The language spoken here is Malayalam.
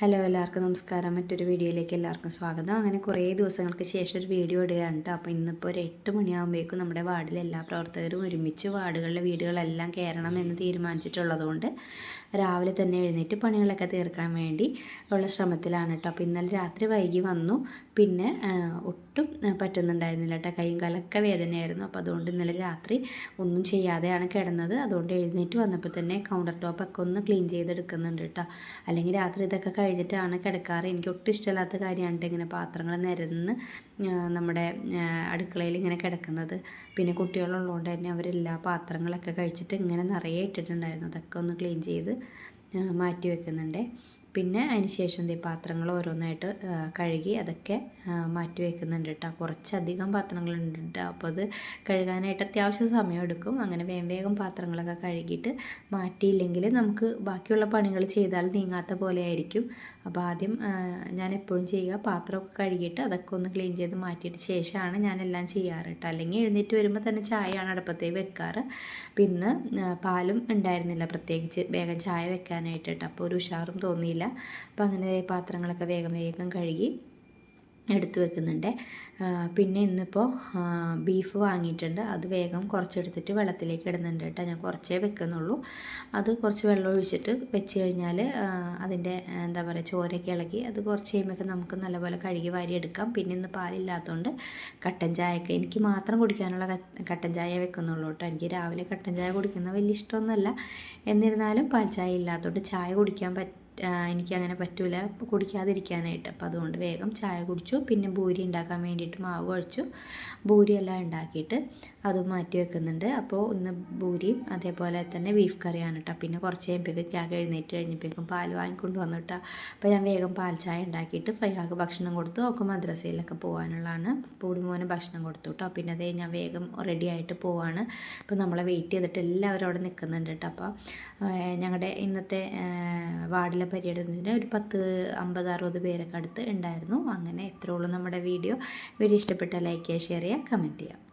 ഹലോ എല്ലാവർക്കും നമസ്കാരം. മറ്റൊരു വീഡിയോയിലേക്ക് എല്ലാവർക്കും സ്വാഗതം. അങ്ങനെ കുറേ ദിവസങ്ങൾക്ക് ശേഷം ഒരു വീഡിയോ ഇടുകയാണ് അപ്പോൾ ഇന്നിപ്പോൾ ഒരു എട്ട് മണിയാകുമ്പോഴേക്കും നമ്മുടെ വാർഡിലെ എല്ലാ പ്രവർത്തകരും ഒരുമിച്ച് വാർഡുകളിലെ വീടുകളെല്ലാം കയറണം എന്ന് തീരുമാനിച്ചിട്ടുള്ളതുകൊണ്ട് രാവിലെ തന്നെ എഴുന്നേറ്റ് പണികളൊക്കെ തീർക്കാൻ വേണ്ടി ഉള്ള ശ്രമത്തിലാണ് കേട്ടോ അപ്പോൾ ഇന്നലെ രാത്രി വൈകി വന്നു. പിന്നെ ഒട്ടും പറ്റുന്നുണ്ടായിരുന്നില്ല കേട്ടോ കൈയും കാലൊക്കെ വേദനയായിരുന്നു. അപ്പോൾ അതുകൊണ്ട് ഇന്നലെ രാത്രി ഒന്നും ചെയ്യാതെയാണ് കിടന്നത്. അതുകൊണ്ട് എഴുന്നേറ്റ് വന്നപ്പോൾ തന്നെ കൗണ്ടർ ടോപ്പൊക്കെ ഒന്ന് ക്ലീൻ ചെയ്തെടുക്കുന്നുണ്ട് കേട്ടോ അല്ലെങ്കിൽ രാത്രി ഇതൊക്കെ കഴിഞ്ഞിട്ടാണ് കിടക്കാറ്. എനിക്ക് ഒട്ടും ഇഷ്ടമില്ലാത്ത കാര്യമാണ് ഇങ്ങനെ പാത്രങ്ങൾ നിരന്ന് നമ്മുടെ അടുക്കളയിൽ ഇങ്ങനെ കിടക്കുന്നത്. പിന്നെ കുട്ടികളുള്ളതുകൊണ്ട് തന്നെ അവരെല്ലാ പാത്രങ്ങളൊക്കെ കഴിച്ചിട്ട് ഇങ്ങനെ നിറയെ ഇട്ടിട്ടുണ്ടായിരുന്നു. അതൊക്കെ ഒന്ന് ക്ലീൻ ചെയ്ത് മാറ്റി വെക്കുന്നുണ്ട്. പിന്നെ അതിന് ശേഷം ഈ പാത്രങ്ങൾ ഓരോന്നായിട്ട് കഴുകി അതൊക്കെ മാറ്റി വെക്കുന്നുണ്ട് കേട്ടോ കുറച്ചധികം പാത്രങ്ങളുണ്ട് കേട്ടോ അപ്പോൾ അത് കഴുകാനായിട്ട് അത്യാവശ്യം സമയം എടുക്കും. അങ്ങനെ വേഗം വേഗം പാത്രങ്ങളൊക്കെ കഴുകിയിട്ട് മാറ്റിയില്ലെങ്കിൽ നമുക്ക് ബാക്കിയുള്ള പണികൾ ചെയ്താൽ നീങ്ങാത്ത പോലെ ആയിരിക്കും. അപ്പോൾ ആദ്യം ഞാൻ എപ്പോഴും ചെയ്യുക പാത്രമൊക്കെ കഴുകിയിട്ട് അതൊക്കെ ഒന്ന് ക്ലീൻ ചെയ്ത് മാറ്റിയിട്ട് ശേഷമാണ് ഞാനെല്ലാം ചെയ്യാറ് കേട്ടോ അല്ലെങ്കിൽ എഴുന്നേറ്റ് വരുമ്പോൾ തന്നെ ചായയാണ് അടുപ്പത്തേക്ക് വെക്കാറ്. പിന്നെ പാലും ഉണ്ടായിരുന്നില്ല പ്രത്യേകിച്ച്. വേഗം ചായ വെക്കാനായിട്ട് കേട്ടോ അപ്പോൾ ഒരു ഉഷാറും തോന്നിയില്ല. അപ്പോൾ അങ്ങനെ പാത്രങ്ങളൊക്കെ വേഗം വേഗം കഴുകി എടുത്തു വെക്കുന്നുണ്ട്. പിന്നെ ഇന്നിപ്പോൾ ബീഫ് വാങ്ങിയിട്ടുണ്ട്. അത് വേഗം കുറച്ചെടുത്തിട്ട് വെള്ളത്തിലേക്ക് ഇടുന്നുണ്ട് കേട്ടോ. ഞാൻ കുറച്ചേ വെക്കുന്നുള്ളൂ. അത് കുറച്ച് വെള്ളം ഒഴിച്ചിട്ട് വെച്ച് കഴിഞ്ഞാൽ അതിന്റെ എന്താ പറയുക ചോരയൊക്കെ ഇളകി അത് കുറച്ച് കഴിയുമ്പോഴൊക്കെ നമുക്ക് നല്ലപോലെ കഴുകി വാരി എടുക്കാം. പിന്നെ ഇന്ന് പാലില്ലാത്തതുകൊണ്ട് കട്ടൻ ചായയൊക്കെ എനിക്ക് മാത്രം കുടിക്കാനുള്ള കട്ടൻ ചായ വെക്കുന്നുള്ളൂ കേട്ടോ. എനിക്ക് രാവിലെ കട്ടൻ ചായ കുടിക്കുന്ന വലിയ ഇഷ്ടമൊന്നുമല്ല. എന്നിരുന്നാലും പാൽ ചായ ഇല്ലാത്തതുകൊണ്ട് ചായ കുടിക്കാൻ പറ്റ എനിക്കങ്ങനെ പറ്റൂല. കുടിക്കാതിരിക്കാനായിട്ട്. അപ്പോൾ അതുകൊണ്ട് വേഗം ചായ കുടിച്ചു. പിന്നെ ഭൂരി ഉണ്ടാക്കാൻ വേണ്ടിയിട്ട് മാവ് കുഴച്ചു ഭൂരിയെല്ലാം ഉണ്ടാക്കിയിട്ട് അത് മാറ്റി വെക്കുന്നുണ്ട്. അപ്പോൾ ഇന്ന് ഭൂരിയും അതേപോലെ തന്നെ ബീഫ് കറിയാണ് കേട്ടോ പിന്നെ കുറച്ച് കഴിയുമ്പോഴേക്കും ക്യാക്ക് എഴുന്നേറ്റ് കഴിഞ്ഞപ്പോഴേക്കും പാൽ വാങ്ങിക്കൊണ്ട് വന്നു കേട്ടോ അപ്പോൾ ഞാൻ വേഗം പാൽ ചായ ഉണ്ടാക്കിയിട്ട് ഫയാക്ക് ഭക്ഷണം കൊടുത്തു. അവൾക്ക് മദ്രസയിലൊക്കെ പോകാനുള്ളതാണ് പൂടിമോന് ഭക്ഷണം കൊടുത്തു കേട്ടോ പിന്നെ അതേ ഞാൻ വേഗം റെഡി ആയിട്ട് പോവാണ്. അപ്പോൾ നമ്മളെ വെയിറ്റ് ചെയ്തിട്ട് എല്ലാവരും അവിടെ നിൽക്കുന്നുണ്ട് കേട്ടോ അപ്പോൾ ഞങ്ങളുടെ ഇന്നത്തെ വാർഡിലെ പര്യടനത്തിന് ഒരു പത്ത് അമ്പത് അറുപത് പേരൊക്കെ അടുത്ത് ഉണ്ടായിരുന്നു. അങ്ങനെ എത്രയുള്ളൂ നമ്മുടെ വീഡിയോ. വീഡിയോ ഇഷ്ടപ്പെട്ട ലൈക്ക് ചെയ്യുക ഷെയർ ചെയ്യുക കമന്റ് ചെയ്യുക.